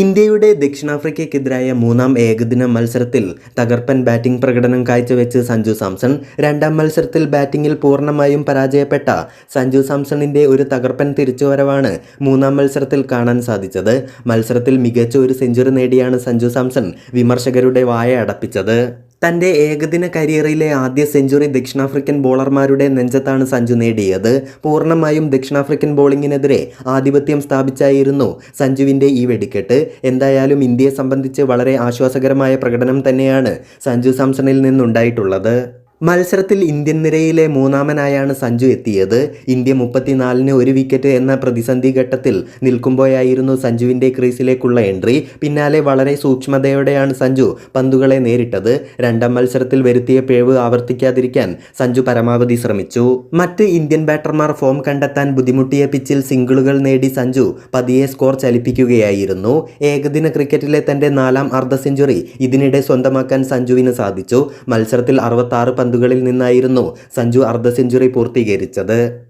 ഇന്ത്യയുടെ ദക്ഷിണാഫ്രിക്കയ്ക്കെതിരായ മൂന്നാം ഏകദിന മത്സരത്തിൽ തകർപ്പൻ ബാറ്റിംഗ് പ്രകടനം കാഴ്ചവെച്ച് സഞ്ജു സാംസൺ രണ്ടാം മത്സരത്തിൽ ബാറ്റിംഗിൽ പൂർണമായും പരാജയപ്പെട്ട സഞ്ജു സാംസണിന്റെ ഒരു തകർപ്പൻ തിരിച്ചുവരവാണ് മൂന്നാം മത്സരത്തിൽ കാണാൻ സാധിച്ചത്. മത്സരത്തിൽ മികച്ച ഒരു സെഞ്ചുറി നേടിയാണ് സഞ്ജു സാംസൺ വിമർശകരുടെ വായ അടപ്പിച്ചത്. തന്റെ ഏകദിന കരിയറിലെ ആദ്യ സെഞ്ചുറി ദക്ഷിണാഫ്രിക്കൻ ബോളർമാരുടെ നെഞ്ചത്താണ് സഞ്ജു നേടിയത്. പൂർണമായും ദക്ഷിണാഫ്രിക്കൻ ബോളിങ്ങിനെതിരെ ആധിപത്യം സ്ഥാപിച്ചായിരുന്നു സഞ്ജുവിന്റെ ഈ വെടിക്കെട്ട്. എന്തായാലും ഇന്ത്യയെ സംബന്ധിച്ച് വളരെ ആശ്വാസകരമായ പ്രകടനം തന്നെയാണ് സഞ്ജു സാംസണിൽ നിന്നുണ്ടായിട്ടുള്ളത്. മത്സരത്തിൽ ഇന്ത്യൻ നിരയിലെ മൂന്നാമനായാണ് സഞ്ജു എത്തിയത്. ഇന്ത്യ മുപ്പത്തിനാലിന് ഒരു വിക്കറ്റ് എന്ന പ്രതിസന്ധി ഘട്ടത്തിൽ നിൽക്കുമ്പോഴായിരുന്നു സഞ്ജുവിന്റെ ക്രീസിലേക്കുള്ള എൻട്രി. പിന്നാലെ വളരെ സൂക്ഷ്മതയോടെയാണ് സഞ്ജു പന്തുകളെ നേരിട്ടത്. രണ്ടാം മത്സരത്തിൽ വരുത്തിയ പിഴവ് ആവർത്തിക്കാതിരിക്കാൻ സഞ്ജു പരമാവധി ശ്രമിച്ചു. മറ്റ് ഇന്ത്യൻ ബാറ്റർമാർ ഫോം കണ്ടെത്താൻ ബുദ്ധിമുട്ടിയ പിച്ചിൽ സിംഗിളുകൾ നേടി സഞ്ജു പതിയെ സ്കോർ ചലിപ്പിക്കുകയായിരുന്നു. ഏകദിന ക്രിക്കറ്റിലെ തന്റെ നാലാം അർദ്ധ സെഞ്ചുറി ഇതിനിടെ സ്വന്തമാക്കാൻ സഞ്ജുവിന് സാധിച്ചു. മത്സരത്തിൽ അറുപത്താറ് പന്തുകളിൽ നിന്നായിരുന്നു സഞ്ജു അർദ്ധ സെഞ്ചുറി പൂർത്തീകരിച്ചത്.